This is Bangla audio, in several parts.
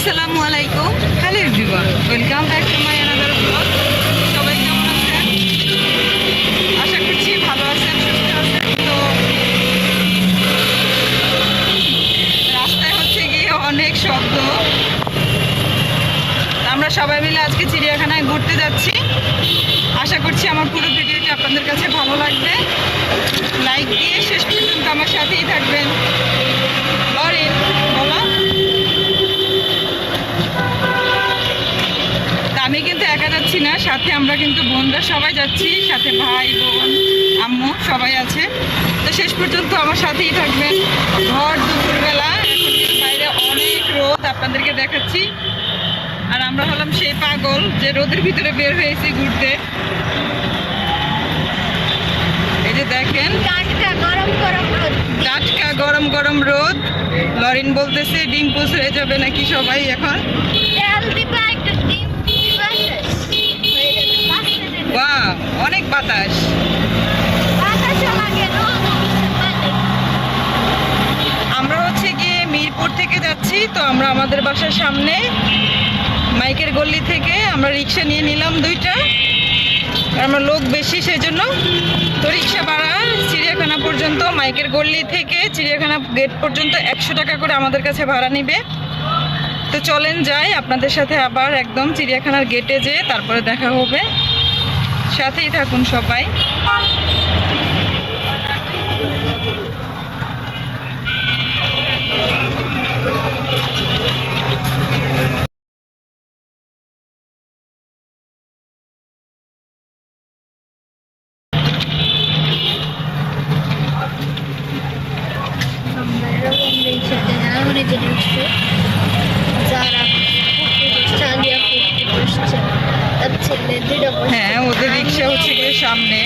আসসালামু আলাইকুম। Hello everyone welcome back to my another blog সবাই কেমন আছেন? আশা করছি ভালো আছেন, সুস্থ আছেন। তো রাস্তায় হচ্ছে গিয়ে অনেক শব্দ। আমরা সবাই মিলে আজকে চিড়িয়াখানায় ঘুরতে যাচ্ছি। আশা করছি আমার পুরো ভিডিওটি আপনাদের কাছে ভালো লাগবে। লাইক দিয়ে শেষ পর্যন্ত আমার সাথেই থাকবেন। যাচ্ছি না সাথে আমরা কিন্তু বোনরা সবাই যাচ্ছি সাথে ভাই বোন আম্মু সবাই আছে। তো শেষ পর্যন্ত আমার সাথেই থাকবেন। ঘর দুপুরবেলা এখন কিন্তু বাইরে অনেক রোদ আপনাদেরকে দেখাচ্ছি। আর আমরা হলাম সেই পাগল যে রোদের ভিতরে বের হয়েছি ঘুরতে। এই যে দেখেন। টাটকা গরম গরম রোদ। টাটকা গরম গরম রোদ। লরিন বলতেছে ডিম পোষ হয়ে যাবে নাকি সবাই এখন? তেল দিবা একটা ডিম দিবা যাবে পাঁচ মিনিট বা অনেক বাতাস আমরা হচ্ছে গিয়ে মিরপুর থেকে যাচ্ছি তো আমরা আমাদের বাসার সামনে মাইকের গল্লি থেকে আমরা রিক্সা নিয়ে নিলাম দুইটা। আমরা লোক বেশি সেই জন্য তো রিক্সা ভাড়া চিড়িয়াখানা পর্যন্ত মাইকের গল্লি থেকে চিড়িয়াখানা গেট পর্যন্ত একশো টাকা করে আমাদের কাছে ভাড়া নিবে। তো চলেন যাই আপনাদের সাথে আবার একদম চিড়িয়াখানার গেটে যেয়ে তারপরে দেখা হবে। সাথেই থাকুন সবাই। সামনে।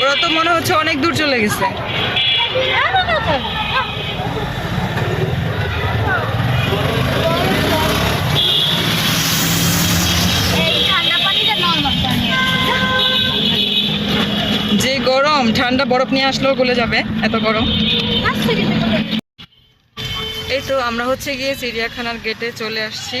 ওরা তো মনে হচ্ছে অনেক দূর চলে গেছে। যে গরম, ঠান্ডা বরফ নিয়ে আসলেও গলে যাবে, এত গরম। এই তো আমরা হচ্ছে গিয়ে চিড়িয়াখানার গেটে চলে আসছি।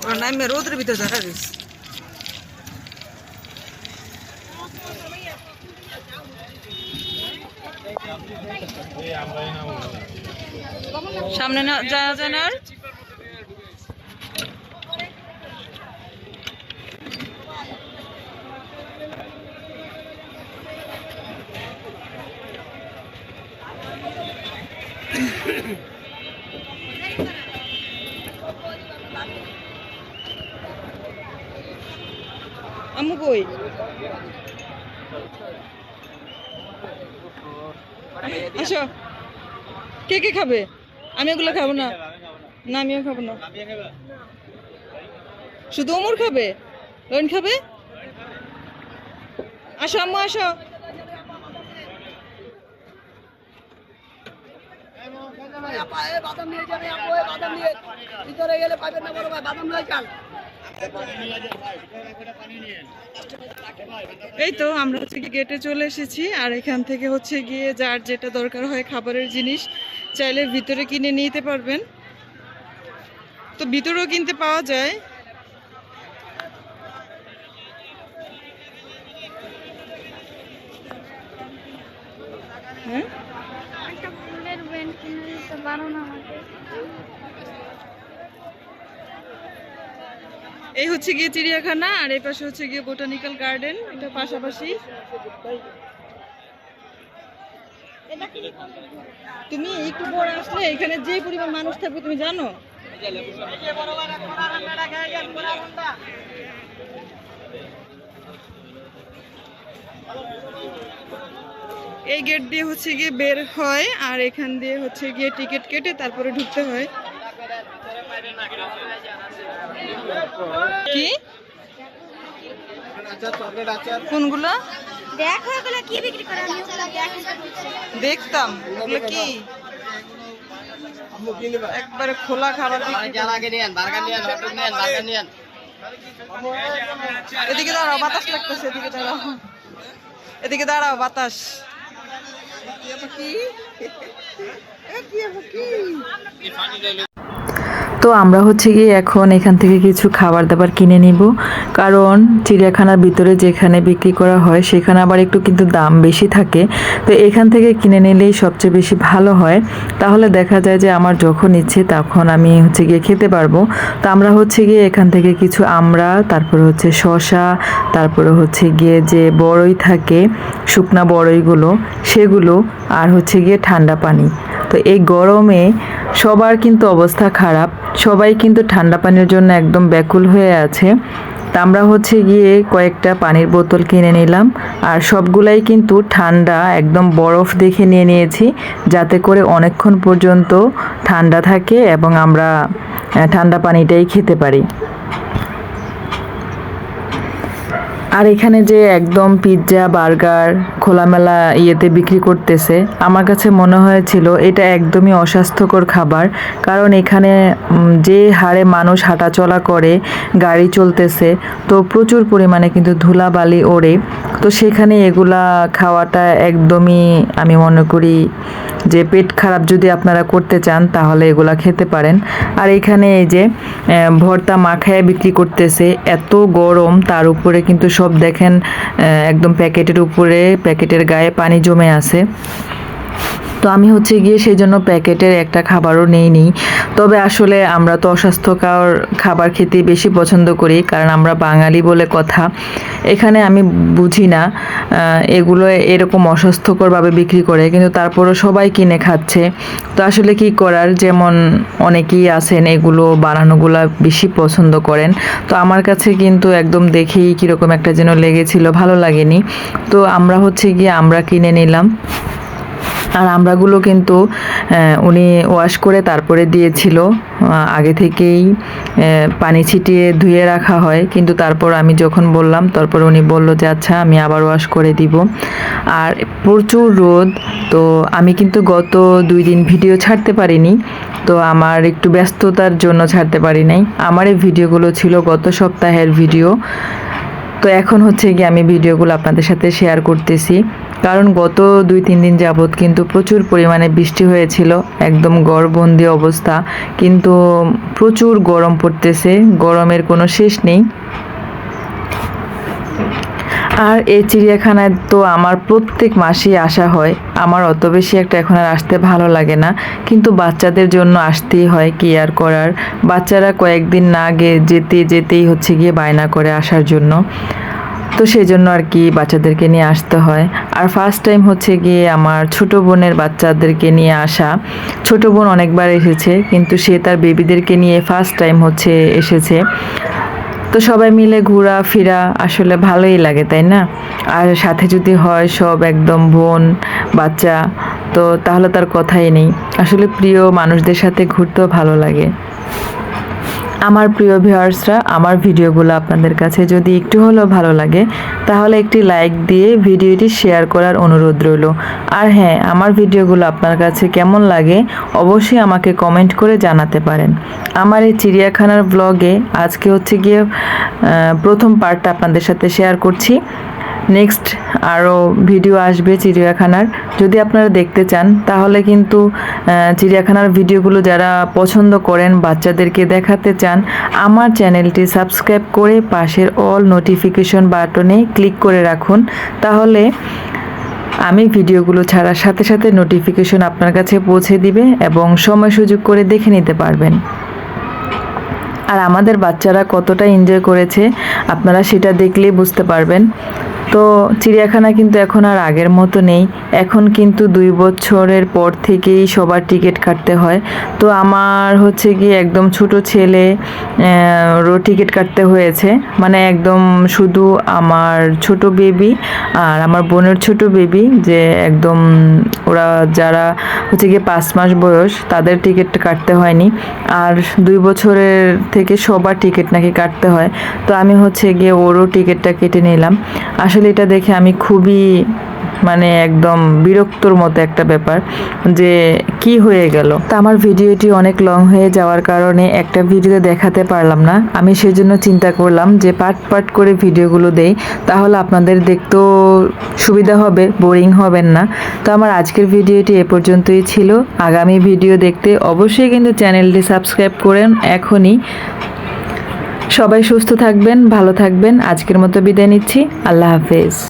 ওরা নামে রোদের ভিতরে দেখা গেছে সামনে না যায় না আম্মু কই? আসো। কে কে খাবে? আমি এগুলো খাব না। না, আমিও খাব না। শুধু ওমর খাবে? রোহিন খাবে? আসো আম্মু, আসো। বাদাম নিয়ে যাবে বাদাম নিয়ে। ভিতরে গেলে পাবেন না বড় ভাই, বাদাম লয় চাল এই তো, আমরা হচ্ছে কি গেটে চলে এসেছি, আর এখান থেকে হচ্ছে গিয়ে যার যেটা দরকার হয় খাবারের জিনিস, চাইলে ভিতরে কিনে নিতে পারবেন। তো ভিতরেও কিনতে পাওয়া যায়। হ্যাঁ একটা ফুলের ব্যান্ড কিনে দিতে পারো না আমাকে এই হচ্ছে গিয়ে চিড়িয়াখানা, আর এই পাশে হচ্ছে গিয়ে বোটানিক্যাল গার্ডেন এটা পাশাপাশি। তুমি একটু পরে আসলে এখানে যে পরিমাণ মানুষ থাকবে, তুমি জানো? এই গেট দিয়ে হচ্ছে গিয়ে বের হয়, আর এখান দিয়ে হচ্ছে গিয়ে টিকিট কেটে তারপরে ঢুকতে হয়। কি? কোনগুলো? দেখো এগুলো কি বিক্রি করে আমি দেখতাম। কি? একবারে খোলা খাবার এদিকে দাঁড়াও বাতাস লাগতেছে এদিকে দাঁড়াও। এদিকে দাঁড়াও বাতাস। কি? কি? কি? তো আমরা হচ্ছে গিয়ে এখন এখান থেকে কিছু খাবার দাবার কিনে নিব। কারণ চিড়িয়াখানার ভিতরে যেখানে বিক্রি করা হয়, সেখানে আবার একটু কিন্তু দাম বেশি থাকে। তো এখান থেকে কিনে নিলেই সবচেয়ে বেশি ভালো হয়। তাহলে দেখা যায় যে আমার যখন ইচ্ছে তখন আমি হচ্ছে গিয়ে খেতে পারব। তো আমরা হচ্ছে গিয়ে এখান থেকে কিছু আমরা তারপরে হচ্ছে শশা তারপরে হচ্ছে গিয়ে যে বড়ই থাকে, শুকনা বড়ইগুলো, সেগুলো, আর হচ্ছে গিয়ে ঠান্ডা পানি। তো এই গরমে সবার কিন্তু অবস্থা খারাপ। সবাই কিন্তু ঠান্ডা পানির জন্য একদম ব্যাকুল হয়ে আছে। তা আমরা হচ্ছে গিয়ে কয়েকটা পানির বোতল কিনে নিলাম। আর সবগুলাই কিন্তু ঠান্ডা, একদম বরফ দেখে নিয়ে নিয়েছি, যাতে করে অনেকক্ষণ পর্যন্ত ঠান্ডা থাকে এবং আমরা ঠান্ডা পানিটাই খেতে পারি। আর এখানে যে একদম পিৎজা বার্গার খোলামেলা ইয়েতে বিক্রি করতেছে, আমার কাছে মনে হয়েছিল এটা একদমই অস্বাস্থ্যকর খাবার। কারণ এখানে যে হারে মানুষ হাঁটাচলা করে, গাড়ি চলতেছে, তো প্রচুর পরিমাণে কিন্তু ধুলাবালি ওড়ে। তো সেখানে এগুলা খাওয়াটা একদমই আমি মনে করি যে পেট খারাপ যদি আপনারা করতে চান, তাহলে এগুলা খেতে পারেন। আর এখানে এই যে ভর্তা মাখায় বিক্রি করতেছে, এত গরম, তার উপরে কিন্তু সব দেখেন একদম প্যাকেটের উপরে, প্যাকেটের গায়ে পানি জমে আছে। তো আমি হচ্ছে গিয়ে সেই জন্য প্যাকেটের একটা খাবারও নেই নি তবে আসলে আমরা তো অস্বাস্থ্যকর খাবার খেতে বেশি পছন্দ করি, কারণ আমরা বাঙালি বলে কথা। এখানে আমি বুঝি না এগুলো এরকম অস্বাস্থ্যকরভাবে বিক্রি করে, কিন্তু তারপরও সবাই কিনে খাচ্ছে। তো আসলে কি করার? যেমন অনেকেই আছেন, এগুলো বানানোগুলা বেশি পছন্দ করেন। তো আমার কাছে কিন্তু একদম দেখেই কীরকম একটা যেন লেগেছিল, ভালো লাগেনি। তো আমরা হচ্ছে গিয়ে আমরা কিনে নিলাম। আর আমরাগুলো কিন্তু উনি ওয়াশ করে তারপরে দিয়েছিল। আগে থেকেই পানি ছিটিয়ে ধুয়ে রাখা হয়। কিন্তু তারপর আমি যখন বললাম, তারপর উনি বলল যে আচ্ছা আমি আবার ওয়াশ করে দিব। আর প্রচুর রোদ, তো আমি কিন্তু গত দুই দিন ভিডিও ছাড়তে পারিনি। তো আমার একটু ব্যস্ততার জন্য ছাড়তে পারি নাই। আমার এই ভিডিওগুলো ছিল গত সপ্তাহের ভিডিও তো এখন হচ্ছে গিয়ে আমি ভিডিওগুলো আপনাদের সাথে শেয়ার করতেছি। কারণ গত দুই, তিন দিন যাবৎ কিন্তু প্রচুর পরিমাণে বৃষ্টি হয়েছিল, একদম গড়বন্দি অবস্থা। কিন্তু প্রচুর গরম পড়তেছে, গরমের কোনো শেষ নেই। আর এই চিড়িয়াখানায় তো আমার প্রত্যেক মাসেই আসা হয়, আমার অত বেশি একটা এখন আর আসতে ভালো লাগে না। কিন্তু বাচ্চাদের জন্য আসতেই হয় কি আর করার। বাচ্চারা কয়েকদিন না গে যেতে, যেতেই হচ্ছে গিয়ে বায়না করে আসার জন্য। তো সেই জন্য আর কি বাচ্চাদেরকে নিয়ে আসতে হয়। আর ফার্স্ট টাইম হচ্ছে গিয়ে আমার ছোট বোনের বাচ্চাদেরকে নিয়ে আসা। ছোট বোন অনেকবার এসেছে, কিন্তু সে তার বেবিদেরকে নিয়ে ফার্স্ট টাইম হচ্ছে এসেছে। তো সবাই মিলে ঘোরা ফেরা আসলে ভালোই লাগে, তাই না? আর সাথে যদি হয় সব একদম বোন, বাচ্চা, তো তাহলে তার কথাই নেই। আসলে প্রিয় মানুষদের সাথে ঘুরতেও ভালো লাগে। আমার প্রিয় ভিউয়ার্সরা, আমার ভিডিওগুলো আপনাদের কাছে যদি একটু হলেও ভালো লাগে, তাহলে একটি লাইক দিয়ে ভিডিওটি শেয়ার করার অনুরোধ রইল। আর হ্যাঁ আমার ভিডিওগুলো আপনার কাছে কেমন লাগে অবশ্যই আমাকে কমেন্ট করে জানাতে পারেন। আমার এই চিড়িয়াখানার ব্লগে আজকে হচ্ছে গিয়ে প্রথম পার্টটা আপনাদের সাথে শেয়ার করছি। নেক্সট আরও ভিডিও আসবে চিড়িয়াখানার। যদি আপনারা দেখতে চান, তাহলে কিন্তু চিড়িয়াখানার ভিডিওগুলো যারা পছন্দ করেন, বাচ্চাদেরকে দেখাতে চান, আমার চ্যানেলটি সাবস্ক্রাইব করে পাশের অল নোটিফিকেশন বাটনে ক্লিক করে রাখুন। তাহলে আমি ভিডিওগুলো ছাড়ার সাথে সাথে নোটিফিকেশন আপনার কাছে পৌঁছে দিবে এবং সময় সুযোগ করে দেখে নিতে পারবেন। আর আমাদের বাচ্চারা কতটা এনজয় করেছে, আপনারা সেটা দেখলেই বুঝতে পারবেন। তো চিড়িয়াখানা কিন্তু এখন আর আগের মতো নেই। এখন কিন্তু দুই বছরের পর থেকেই সবার টিকিট কাটতে হয়। তো আমার হচ্ছে কি একদম ছোট ছেলে রো টিকিট কাটতে হয়েছে। মানে একদম শুধু আমার ছোট বেবি আর আমার বোনের ছোট বেবি যে একদম ওরা যারা হচ্ছে গিয়ে পাঁচ মাস বয়স তাদের টিকিট কাটতে হয়নি। আর দুই বছরের থেকে সবার টিকিট নাকি কাটতে হয়। তো আমি হচ্ছে গিয়ে ওরও টিকিটটা কেটে নিলাম। আসলে এটা দেখে আমি খুবই মানে একদম বিরক্তর মতো একটা ব্যাপার যে কি হয়ে গেল। তা আমার ভিডিওটি অনেক লং হয়ে যাওয়ার কারণে একটা ভিডিওতে দেখাতে পারলাম না। আমি সেজন্য চিন্তা করলাম যে পার্ট পার্ট করে ভিডিওগুলো দেই, তাহলে আপনাদের দেখতেও সুবিধা হবে বোরিং হবেন না। তো আমার আজকের ভিডিওটি এ পর্যন্তই ছিল। আগামী ভিডিও দেখতে অবশ্যই কিন্তু চ্যানেলটি সাবস্ক্রাইব করেন এখনই। সবাই সুস্থ থাকবেন ভালো থাকবেন। আজকের মতো বিদায় নিচ্ছি। আল্লাহ হাফেজ।